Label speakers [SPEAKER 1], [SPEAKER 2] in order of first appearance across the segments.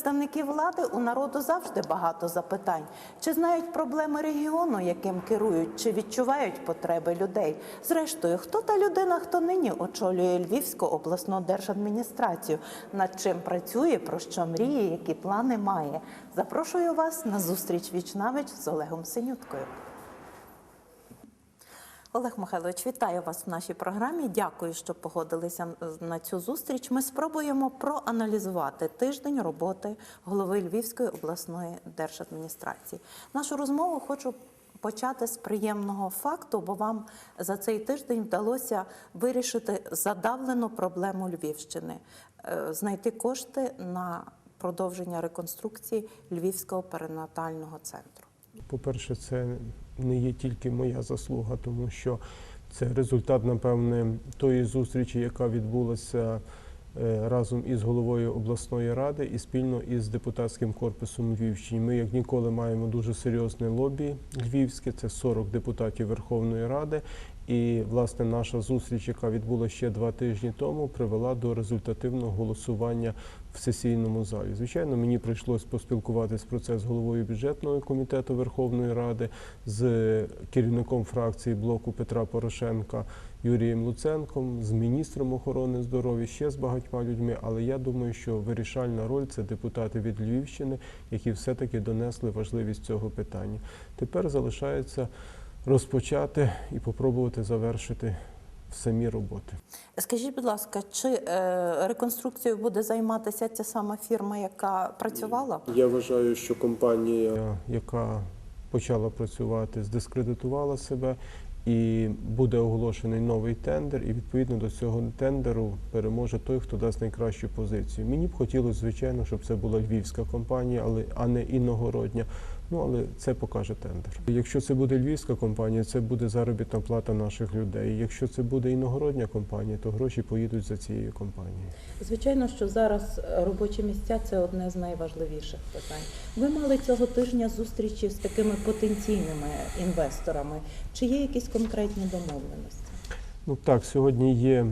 [SPEAKER 1] представників влади у народу завжди багато запитань. Чи знають проблеми регіону, яким керують, чи відчувають потреби людей? Зрештою, хто та людина, хто нині очолює Львівську обласну держадміністрацію, над чим працює, про що мріє, які плани має? Запрошую вас на зустріч віч-навіч з Олегом Синюткою. Олег Михайлович, вітаю вас в нашій програмі. Дякую, що погодилися на цю зустріч. Ми спробуємо проаналізувати тиждень роботи голови Львівської обласної держадміністрації. Нашу розмову хочу почати з приємного факту, бо вам за цей тиждень вдалося вирішити задавлену проблему Львівщини, е, знайти кошти на продовження реконструкції Львівського перинатального центру.
[SPEAKER 2] По-перше, це не є тільки моя заслуга, тому що це результат, напевне, тої зустрічі, яка відбулася е, разом із головою обласної ради і спільно із депутатським корпусом Львівщини. Ми, як ніколи, маємо дуже серйозне лобі львівське. Це 40 депутатів Верховної Ради. І власне наша зустріч, яка відбулася ще два тижні тому, привела до результативного голосування в сесійному залі. Звичайно, мені прийшлось поспілкуватись про це з головою бюджетного комітету Верховної Ради, з керівником фракції блоку Петра Порошенка Юрієм Луценком, з міністром охорони здоров'я, ще з багатьма людьми. Але я думаю, що вирішальна роль це депутати від Львівщини, які все-таки донесли важливість цього питання. Тепер залишається розпочати і попробувати завершити самі роботи.
[SPEAKER 1] Скажіть, будь ласка, чи е, реконструкцією буде займатися ця сама фірма, яка працювала?
[SPEAKER 2] Я вважаю, що компанія, яка почала працювати, здискредитувала себе. І буде оголошений новий тендер, і відповідно до цього тендеру переможе той, хто дасть найкращу позицію. Мені б хотілося, звичайно, щоб це була львівська компанія, але а не іногородня. Ну але це покаже тендер. Якщо це буде львівська компанія, це буде заробітна плата наших людей. Якщо це буде іногородня компанія, то гроші поїдуть за цією компанією.
[SPEAKER 1] Звичайно, що зараз робочі місця це одне з найважливіших питань. Ви мали цього тижня зустрічі з такими потенційними інвесторами. Чи є якісь конкретні домовленості?
[SPEAKER 2] Ну так, сьогодні є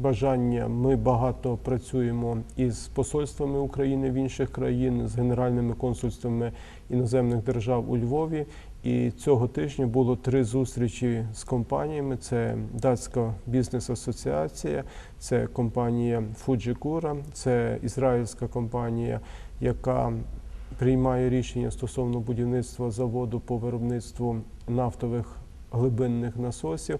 [SPEAKER 2] бажання. Ми багато працюємо із посольствами України в інших країн, з генеральними консульствами іноземних держав у Львові. І цього тижня було три зустрічі з компаніями: це датська бізнес-асоціація, це компанія Fujikura, це ізраїльська компанія, яка приймає рішення стосовно будівництва заводу по виробництву нафтових глибинних насосів.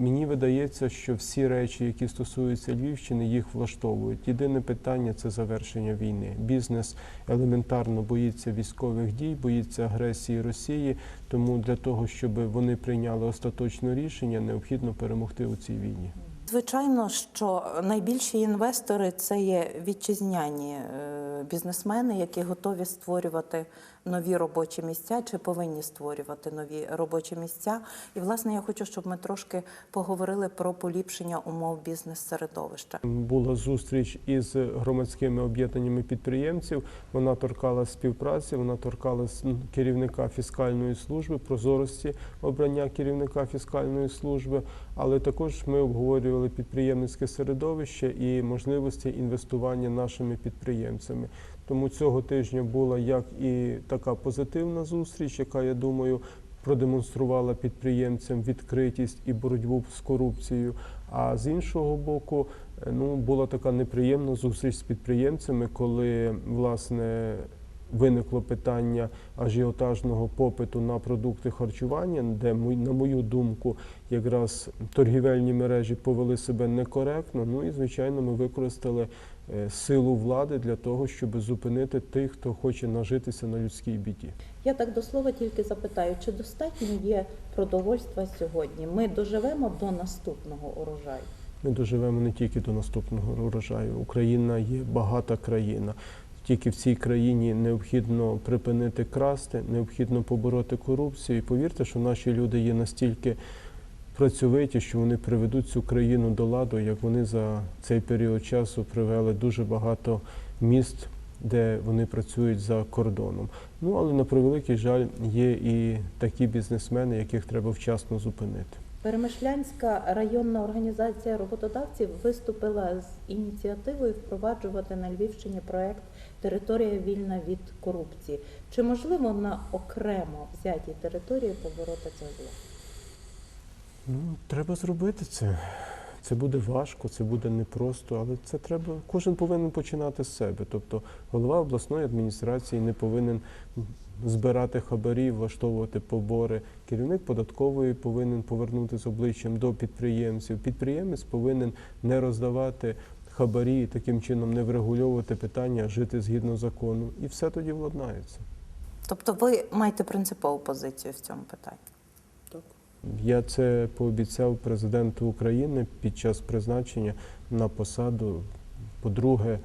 [SPEAKER 2] Мені видається, що всі речі, які стосуються Львівщини, їх влаштовують. Єдине питання це завершення війни. Бізнес елементарно боїться військових дій, боїться агресії Росії. Тому для того, щоб вони прийняли остаточне рішення, необхідно перемогти у цій війні.
[SPEAKER 1] Звичайно, що найбільші інвестори це є вітчизняні е, бізнесмени, які готові створювати нові робочі місця чи повинні створювати нові робочі місця. І власне я хочу, щоб ми трошки поговорили про поліпшення умов бізнес-середовища.
[SPEAKER 2] Була зустріч із громадськими об'єднаннями підприємців. Вона торкалась співпраці, вона торкалась м, керівника фіскальної служби, прозорості обрання керівника фіскальної служби. Але також ми обговорювали підприємницьке середовище і можливості інвестування нашими підприємцями. Тому цього тижня була як і така позитивна зустріч, яка я думаю продемонструвала підприємцям відкритість і боротьбу з корупцією. А з іншого боку, е, ну була така неприємна зустріч з підприємцями, коли власне. Виникло питання ажіотажного попиту на продукти харчування, де на мою думку, якраз торгівельні мережі повели себе некоректно. Ну і звичайно, ми використали силу влади для того, щоб зупинити тих, хто хоче нажитися на людській біді.
[SPEAKER 1] Я так до слова тільки запитаю, чи достатньо є продовольства сьогодні? Ми доживемо до наступного урожаю.
[SPEAKER 2] Ми доживемо не тільки до наступного урожаю. Україна є багата країна. Тільки в цій країні необхідно припинити красти, необхідно побороти корупцію. І повірте, що наші люди є настільки працьовиті, що вони приведуть цю країну до ладу, як вони за цей період часу привели дуже багато міст де вони працюють за кордоном. Ну але на превеликий жаль, є і такі бізнесмени, яких треба вчасно зупинити.
[SPEAKER 1] Перемишлянська районна організація роботодавців виступила з ініціативою впроваджувати на Львівщині проект Територія вільна від корупції. Чи можливо на окремо взятій території побороти це зло?
[SPEAKER 2] Ну, треба зробити це. Це буде важко, це буде непросто, але це треба. Кожен повинен починати з себе. Тобто голова обласної адміністрації не повинен збирати хабарі, влаштовувати побори. Керівник податкової повинен повернути з обличчям до підприємців. Підприємець повинен не роздавати хабарі таким чином не врегульовувати питання, жити згідно закону. І все тоді владнається.
[SPEAKER 1] Тобто ви маєте принципову позицію в цьому питанні?
[SPEAKER 2] Я це пообіцяв президенту України під час призначення на посаду. По-друге,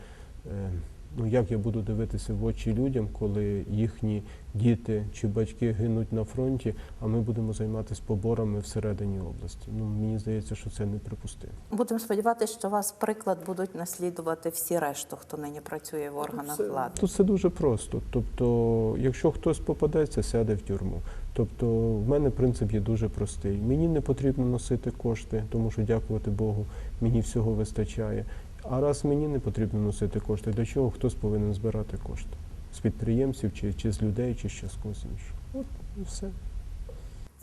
[SPEAKER 2] е, ну як я буду дивитися в очі людям, коли їхні діти чи батьки гинуть на фронті, а ми будемо займатися поборами всередині області. Ну мені здається, що це неприпустимо.
[SPEAKER 1] Будемо сподіватися, що вас приклад будуть наслідувати всі решту, хто нині працює в органах влади.
[SPEAKER 2] Тут це дуже просто. Тобто, якщо хтось попадеться, сяде в тюрму. Тобто, в мене принцип є дуже простий. Мені не потрібно носити кошти, тому що, дякувати Богу, мені всього вистачає. А раз мені не потрібно носити кошти, для чого хтось повинен збирати кошти? З підприємців чи, чи з людей, чи ще з когось іншого. От і все.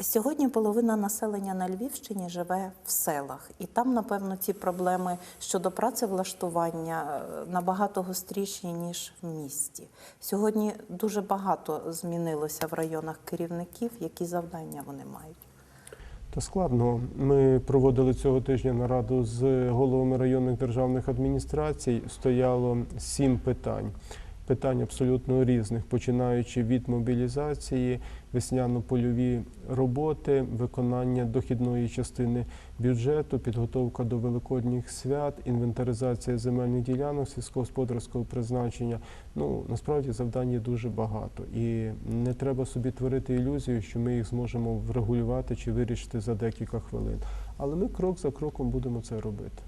[SPEAKER 1] Сьогодні половина населення на Львівщині живе в селах, і там, напевно, ці проблеми щодо працевлаштування е, набагато гостріші ніж в місті. Сьогодні дуже багато змінилося в районах керівників, які завдання вони мають.
[SPEAKER 2] Та складно. Ми проводили цього тижня нараду з головами районних державних адміністрацій. Стояло сім питань. Питань абсолютно різних, починаючи від мобілізації, весняно-польові роботи, виконання дохідної частини бюджету, підготовка до великодніх свят, інвентаризація земельних ділянок сільськогосподарського призначення. Ну насправді завдань є дуже багато, і не треба собі творити ілюзію, що ми їх зможемо врегулювати чи вирішити за декілька хвилин. Але ми крок за кроком будемо це робити.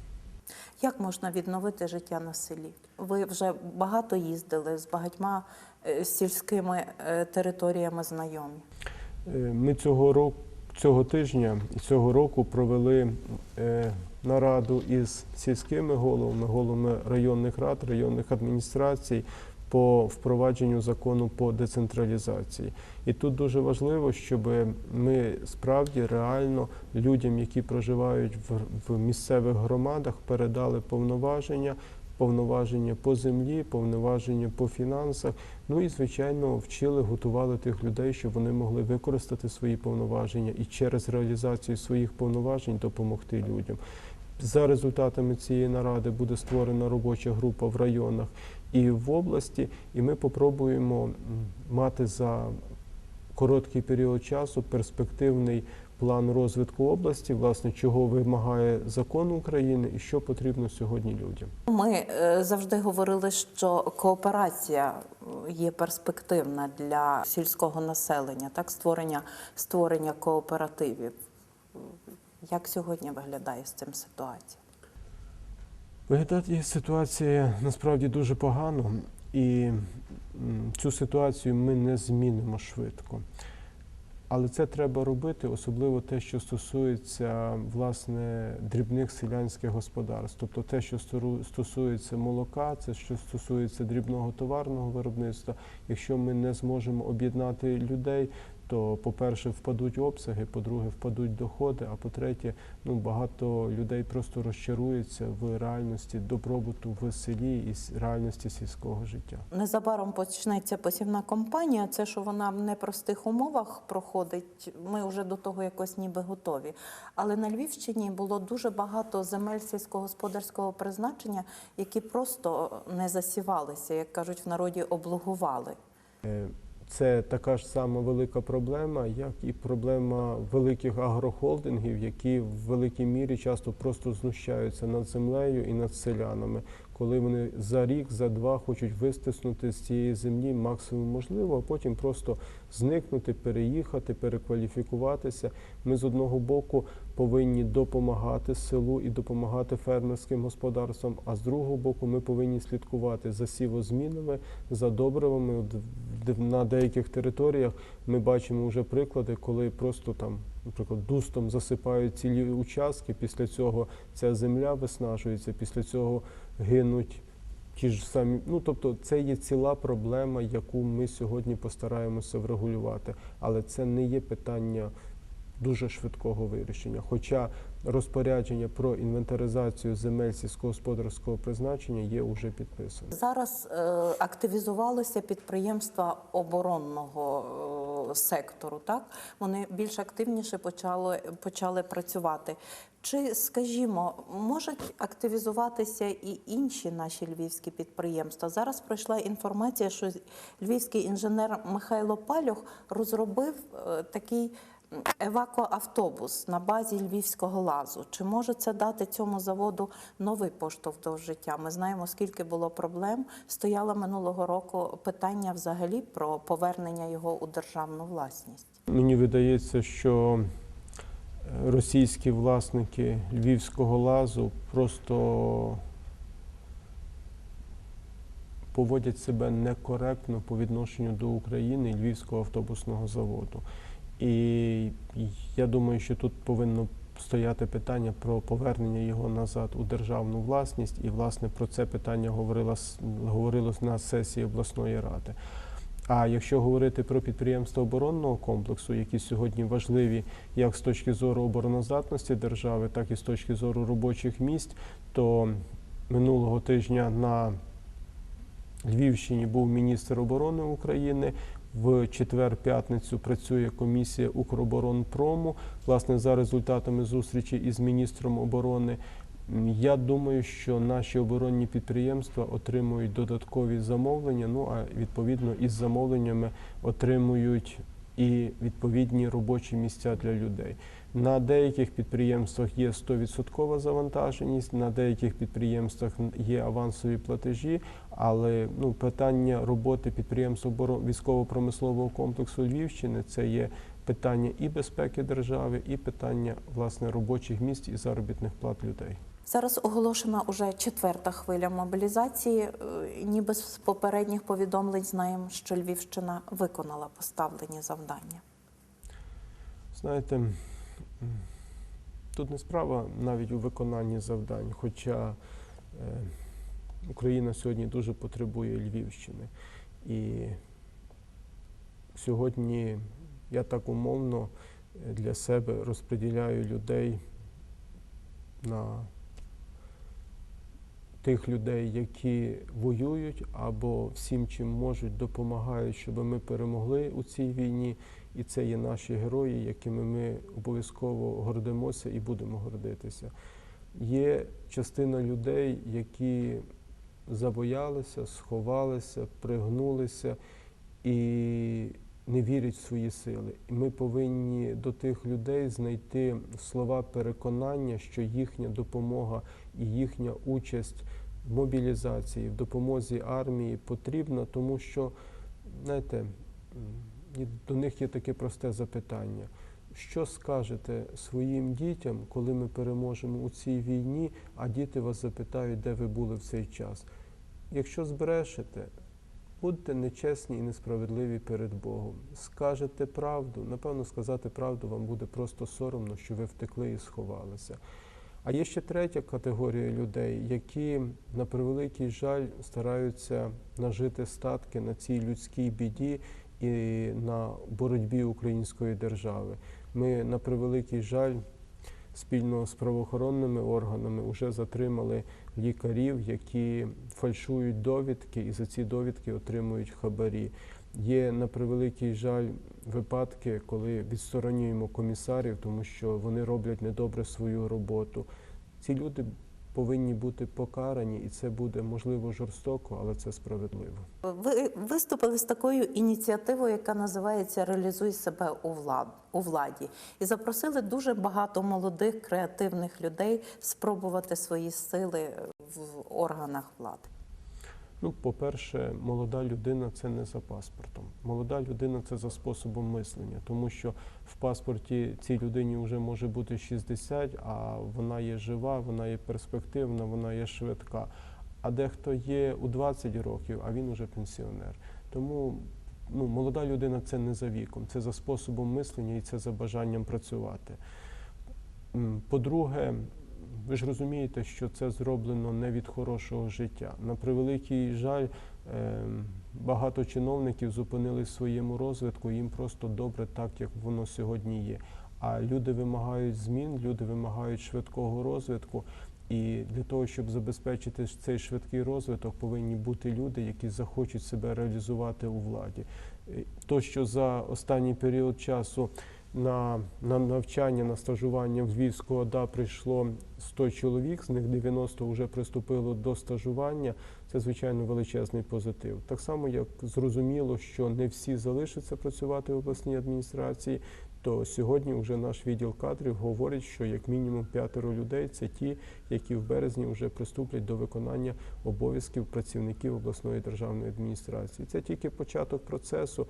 [SPEAKER 1] Як можна відновити життя на селі? Ви вже багато їздили з багатьма е, сільськими е, територіями знайомі.
[SPEAKER 2] Е, Ми цього року, цього тижня цього року провели нараду із сільськими головами, головами районних рад, районних адміністрацій по впровадженню закону по децентралізації. І тут дуже важливо, щоб ми справді реально людям, які проживають в, місцевих громадах, передали повноваження. Повноваження по землі, повноваження по фінансах. Ну і звичайно вчили, готували тих людей, щоб вони могли використати свої повноваження і через реалізацію своїх повноважень допомогти людям. За результатами цієї наради буде створена робоча група в районах і в області, і ми попробуємо мати за короткий період часу перспективний план розвитку області, власне, чого вимагає закон України і що потрібно сьогодні людям.
[SPEAKER 1] Ми е, завжди говорили, що кооперація е, є перспективна для сільського населення, так створення, створення кооперативів. Як сьогодні виглядає з цим ситуація?
[SPEAKER 2] Виглядає ситуація насправді дуже погано, і цю ситуацію ми не змінимо швидко. Але це треба робити, особливо те, що стосується власне дрібних селянських господарств, тобто те, що стосується молока, це що стосується дрібного товарного виробництва. Якщо ми не зможемо об'єднати людей, то, по-перше, впадуть обсяги, по-друге, впадуть доходи, а по-третє, ну багато людей просто розчаруються в реальності добробуту в селі і реальності сільського життя.
[SPEAKER 1] Незабаром почнеться посівна кампанія. Це що вона в непростих умовах проходить. Ми вже до того якось ніби готові. Але на Львівщині було дуже багато земель сільськогосподарського призначення, які просто не засівалися, як кажуть в народі, облугували.
[SPEAKER 2] Е, Це така ж сама велика проблема, як і проблема великих агрохолдингів, які в великій мірі часто просто знущаються над землею і над селянами. Коли вони за рік, за два хочуть вистиснути з цієї землі максимум можливо, а потім просто зникнути, переїхати, перекваліфікуватися. Ми з одного боку повинні допомагати селу і допомагати фермерським господарствам, а з другого боку ми повинні слідкувати за сівозмінами, за добривами. На деяких територіях ми бачимо вже приклади, коли просто там, наприклад, дустом засипають цілі участки. Після цього ця земля виснажується, після цього гинуть ті ж самі. Ну тобто, це є ціла проблема, яку ми сьогодні постараємося врегулювати, але це не є питання дуже швидкого вирішення. Хоча розпорядження про інвентаризацію земель сільськогосподарського призначення є уже підписане.
[SPEAKER 1] Зараз е, активізувалося підприємства оборонного е, сектору. Так вони більш активніше почали, почали працювати. Чи, скажімо, можуть активізуватися і інші наші львівські підприємства? Зараз пройшла інформація, що львівський інженер Михайло Палюх розробив е, такий евакоавтобус на базі львівського лазу. Чи може це дати цьому заводу новий поштовх до життя? Ми знаємо, скільки було проблем. Стояло минулого року питання взагалі про повернення його у державну власність.
[SPEAKER 2] Мені видається, що російські власники львівського лазу просто поводять себе некоректно по відношенню до України і Львівського автобусного заводу. І я думаю, що тут повинно стояти питання про повернення його назад у державну власність, і власне про це питання говорила с- говорилось на сесії обласної ради. А якщо говорити про підприємства оборонного комплексу, які сьогодні важливі як з точки зору обороноздатності держави, так і з точки зору робочих місць, то минулого тижня на Львівщині був міністр оборони України. В четвер-п'ятницю працює комісія Укроборонпрому. Власне, за результатами зустрічі із міністром оборони. Я думаю, що наші оборонні підприємства отримують додаткові замовлення. Ну а відповідно із замовленнями отримують і відповідні робочі місця для людей. На деяких підприємствах є 100% завантаженість, на деяких підприємствах є авансові платежі, але ну, питання роботи підприємств військово-промислового комплексу Львівщини це є питання і безпеки держави, і питання власне робочих місць і заробітних плат людей.
[SPEAKER 1] Зараз оголошена уже четверта хвиля мобілізації. Е, Ніби з попередніх повідомлень знаємо, що Львівщина виконала поставлені завдання.
[SPEAKER 2] Знаєте, тут не справа навіть у виконанні завдань, хоча е, Україна сьогодні дуже потребує Львівщини. І сьогодні я так умовно е, для себе розподіляю людей на тих людей, які воюють або всім, чим можуть, допомагають, щоб ми перемогли у цій війні. І це є наші герої, якими ми обов'язково гордимося і будемо гордитися. Є частина людей, які забоялися, сховалися, пригнулися і не вірять в свої сили. І ми повинні до тих людей знайти слова переконання, що їхня допомога і їхня участь в мобілізації, в допомозі армії потрібна, тому що, знаєте, до них є таке просте запитання. Що скажете своїм дітям, коли ми переможемо у цій війні, а діти вас запитають, де ви були в цей час? Якщо збрешете, будьте нечесні і несправедливі перед Богом. Скажете правду, напевно, сказати правду вам буде просто соромно, що ви втекли і сховалися. А є ще третя категорія людей, які на превеликий жаль стараються нажити статки на цій людській біді і на боротьбі української держави. Ми на превеликий жаль спільно з правоохоронними органами вже затримали лікарів, які фальшують довідки і за ці довідки отримують хабарі. Є на превеликий жаль випадки, коли відсторонюємо комісарів, тому що вони роблять недобре свою роботу. Ці люди повинні бути покарані, і це буде можливо жорстоко, але це справедливо.
[SPEAKER 1] Ви виступили з такою ініціативою, яка називається Реалізуй себе у влад владі, і запросили дуже багато молодих креативних людей спробувати свої сили в органах влади?
[SPEAKER 2] Ну, по-перше, молода людина це не за паспортом. Молода людина це за способом мислення, тому що в паспорті цій людині вже може бути 60, а вона є жива, вона є перспективна, вона є швидка. А дехто є у 20 років, а він уже пенсіонер. Тому ну, молода людина це не за віком, це за способом мислення і це за бажанням працювати. По-друге, ви ж розумієте, що це зроблено не від хорошого життя. На превеликий жаль, ем, багато чиновників зупинились своєму розвитку, їм просто добре так, як воно сьогодні є. А люди вимагають змін, люди вимагають швидкого розвитку. І для того, щоб забезпечити цей швидкий розвиток, повинні бути люди, які захочуть себе реалізувати у владі. Е, То, що за останній період часу на, на навчання, на стажування в Львівську ОДА прийшло 100 чоловік, з них 90 вже приступило до стажування. Це звичайно величезний позитив. Так само, як зрозуміло, що не всі залишаться працювати в обласній адміністрації. То сьогодні вже наш відділ кадрів говорить, що як мінімум п'ятеро людей це ті, які в березні вже приступлять до виконання обов'язків працівників обласної державної адміністрації. Це тільки початок процесу.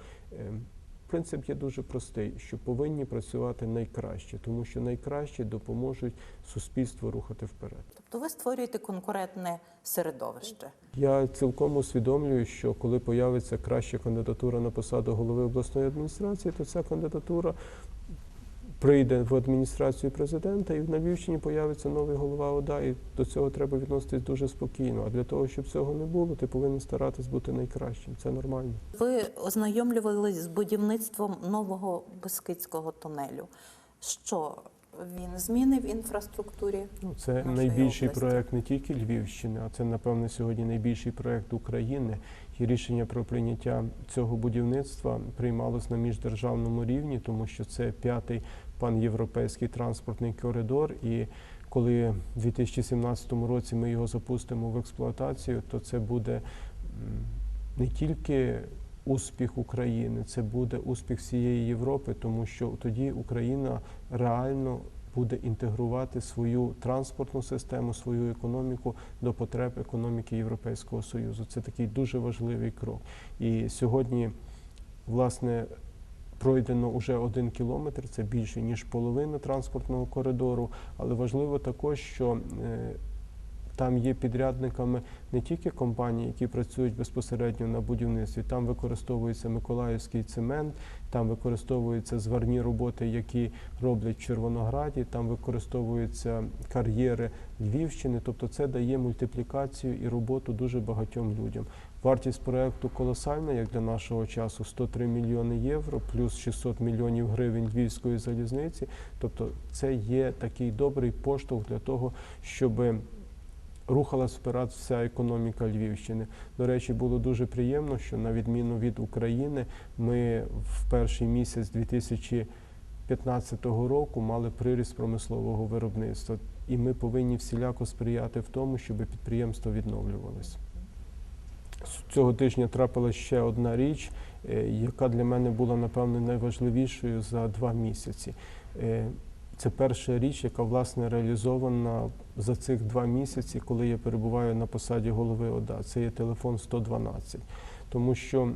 [SPEAKER 2] Принцип є дуже простий, що повинні працювати найкраще, тому що найкраще допоможуть суспільству рухати вперед.
[SPEAKER 1] Тобто ви створюєте конкурентне середовище.
[SPEAKER 2] Я цілком усвідомлюю, що коли появиться краща кандидатура на посаду голови обласної адміністрації, то ця кандидатура прийде в адміністрацію президента, і на Львівщині появиться новий голова ОДА, і до цього треба відноситись дуже спокійно. А для того, щоб цього не було, ти повинен старатись бути найкращим. Це нормально.
[SPEAKER 1] Ви ознайомлювались з будівництвом нового Бескидського тунелю. Що він змінив в інфраструктурі?
[SPEAKER 2] Ну, це найбільший
[SPEAKER 1] області.
[SPEAKER 2] проект не тільки Львівщини, а це, напевне, сьогодні найбільший проект України. І рішення про прийняття цього будівництва приймалось на міждержавному рівні, тому що це п'ятий панєвропейський транспортний коридор. І коли в 2017 році ми його запустимо в експлуатацію, то це буде не тільки успіх України, це буде успіх всієї Європи, тому що тоді Україна реально буде інтегрувати свою транспортну систему, свою економіку до потреб економіки Європейського Союзу. Це такий дуже важливий крок. І сьогодні, власне, пройдено вже один кілометр, це більше ніж половина транспортного коридору. Але важливо також, що е, там є підрядниками не тільки компанії, які працюють безпосередньо на будівництві. Там використовується Миколаївський цемент, там використовуються зварні роботи, які роблять в Червонограді, там використовуються кар'єри Львівщини. Тобто це дає мультиплікацію і роботу дуже багатьом людям. Вартість проекту колосальна, як для нашого часу, 103 мільйони євро, плюс 600 мільйонів гривень львівської залізниці. Тобто, це є такий добрий поштовх для того, щоб рухалась вперед вся економіка Львівщини. До речі, було дуже приємно, що на відміну від України, ми в перший місяць 2015 року мали приріст промислового виробництва, і ми повинні всіляко сприяти в тому, щоб підприємство відновлювалося. Цього тижня трапилася ще одна річ, е, яка для мене була напевне найважливішою за два місяці. Це перша річ, яка власне реалізована за цих два місяці, коли я перебуваю на посаді голови ОДА. Це є телефон 112. Тому що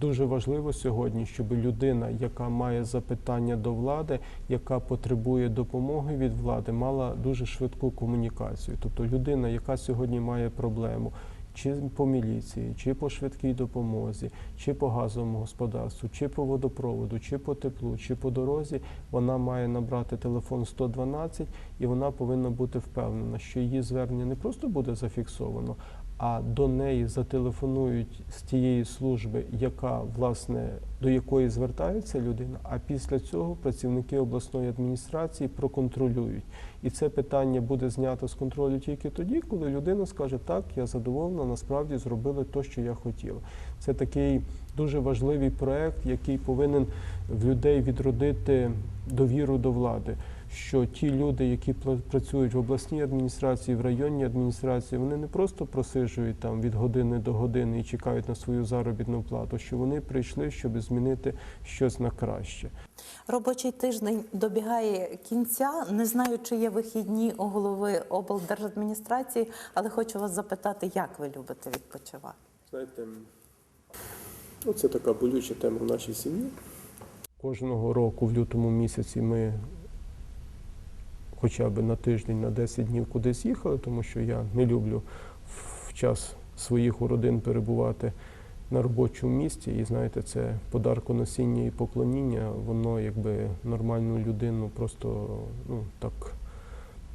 [SPEAKER 2] дуже важливо сьогодні, щоб людина, яка має запитання до влади, яка потребує допомоги від влади, мала дуже швидку комунікацію. Тобто людина, яка сьогодні має проблему, чи по міліції, чи по швидкій допомозі, чи по газовому господарству, чи по водопроводу, чи по теплу, чи по дорозі, вона має набрати телефон 112 і вона повинна бути впевнена, що її звернення не просто буде зафіксовано, а до неї зателефонують з тієї служби, яка власне до якої звертається людина. А після цього працівники обласної адміністрації проконтролюють. І це питання буде знято з контролю тільки тоді, коли людина скаже, так, я задоволена, насправді зробили те, що я хотіла. Це такий дуже важливий проект, який повинен в людей відродити довіру до влади. Що ті люди, які працюють в обласній адміністрації, в районній адміністрації, вони не просто просижують там від години до години і чекають на свою заробітну плату, що вони прийшли, щоб змінити щось на краще.
[SPEAKER 1] Робочий тиждень добігає кінця. Не знаю, чи є вихідні у голови облдержадміністрації, але хочу вас запитати, як ви любите відпочивати?
[SPEAKER 2] Знаєте, ну, це така болюча тема в нашій сім'ї. Кожного року в лютому місяці ми хоча б на тиждень, на 10 днів кудись їхали, тому що я не люблю в час своїх родин перебувати на робочому місці. І знаєте, це подарконосіння і поклоніння, воно якби нормальну людину просто ну, так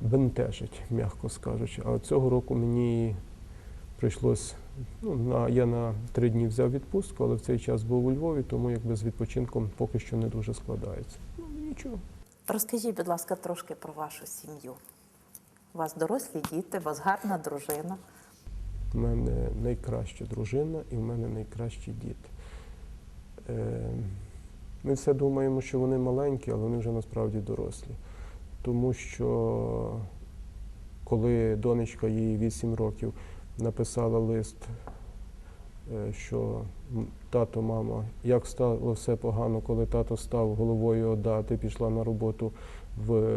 [SPEAKER 2] бентежить, м'яко скажучи. А цього року мені прийшлось Ну, на, я на три дні взяв відпустку, але в цей час був у Львові, тому якби з відпочинком поки що не дуже складається. Ну, нічого.
[SPEAKER 1] Розкажіть, будь ласка, трошки про вашу сім'ю. У вас дорослі діти, у вас гарна дружина.
[SPEAKER 2] У мене найкраща дружина і в мене найкращі діти. Е, ми все думаємо, що вони маленькі, але вони вже насправді дорослі. Тому що коли донечка їй 8 років написала лист, що тато, мама, як стало все погано, коли тато став головою ОДА, ти пішла на роботу в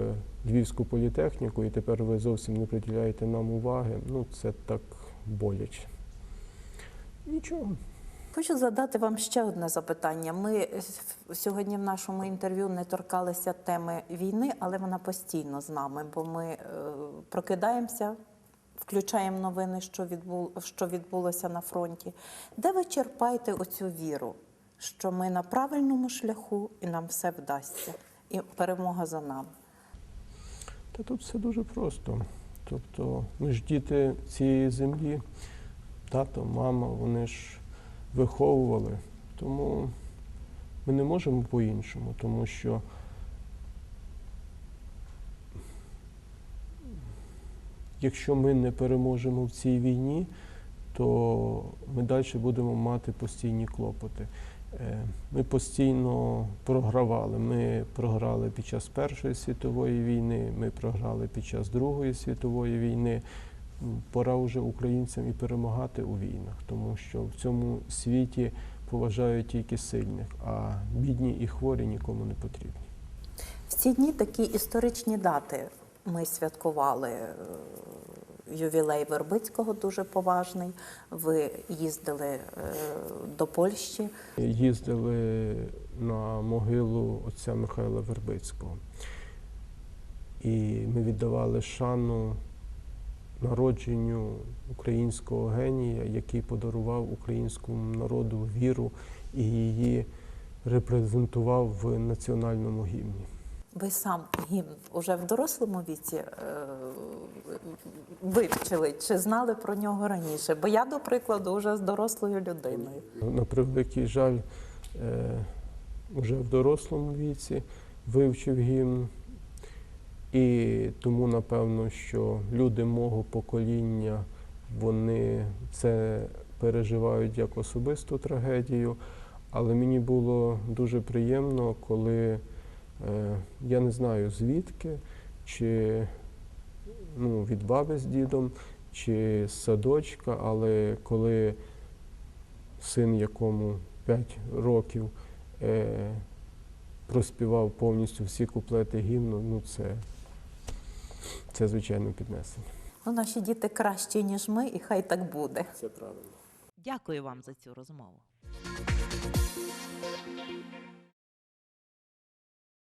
[SPEAKER 2] Львівську політехніку, і тепер ви зовсім не приділяєте нам уваги. Ну, це так боляче. Нічого.
[SPEAKER 1] Хочу задати вам ще одне запитання. Ми е, сьогодні в нашому інтерв'ю не торкалися теми війни, але вона постійно з нами, бо ми е, прокидаємося, включаємо новини, що, відбул, що відбулося на фронті. Де ви черпаєте оцю віру, що ми на правильному шляху і нам все вдасться, і перемога за нами?
[SPEAKER 2] Та тут все дуже просто. Тобто, ми ж діти цієї землі, тато, мама, вони ж виховували. Тому ми не можемо по-іншому, тому що якщо ми не переможемо в цій війні, то ми далі будемо мати постійні клопоти. Е, Ми постійно програвали. Ми програли під час Першої світової війни, ми програли під час Другої світової війни. Пора вже українцям і перемагати у війнах, тому що в цьому світі поважають тільки сильних, а бідні і хворі нікому не потрібні.
[SPEAKER 1] В ці дні такі історичні дати ми святкували. е, Ювілей Вербицького дуже поважний. Ви їздили е, до Польщі.
[SPEAKER 2] Їздили на могилу отця Михайла Вербицького. І ми віддавали шану народженню українського генія, який подарував українському народу віру і її репрезентував в національному гімні.
[SPEAKER 1] Ви сам гімн уже в дорослому віці е, вивчили чи знали про нього раніше? Бо я, до прикладу, вже з дорослою людиною.
[SPEAKER 2] На превеликий жаль, е, вже в дорослому віці вивчив гімн. І тому, напевно, що люди мого покоління вони це переживають як особисту трагедію. Але мені було дуже приємно, коли я не знаю звідки, чи ну, від баби з дідом, чи з садочка, але коли син, якому 5 років, е, проспівав повністю всі куплети гімну, ну це, це звичайно піднесення.
[SPEAKER 1] Ну, наші діти кращі, ніж ми, і хай так буде.
[SPEAKER 2] Це правильно.
[SPEAKER 3] Дякую вам за цю розмову.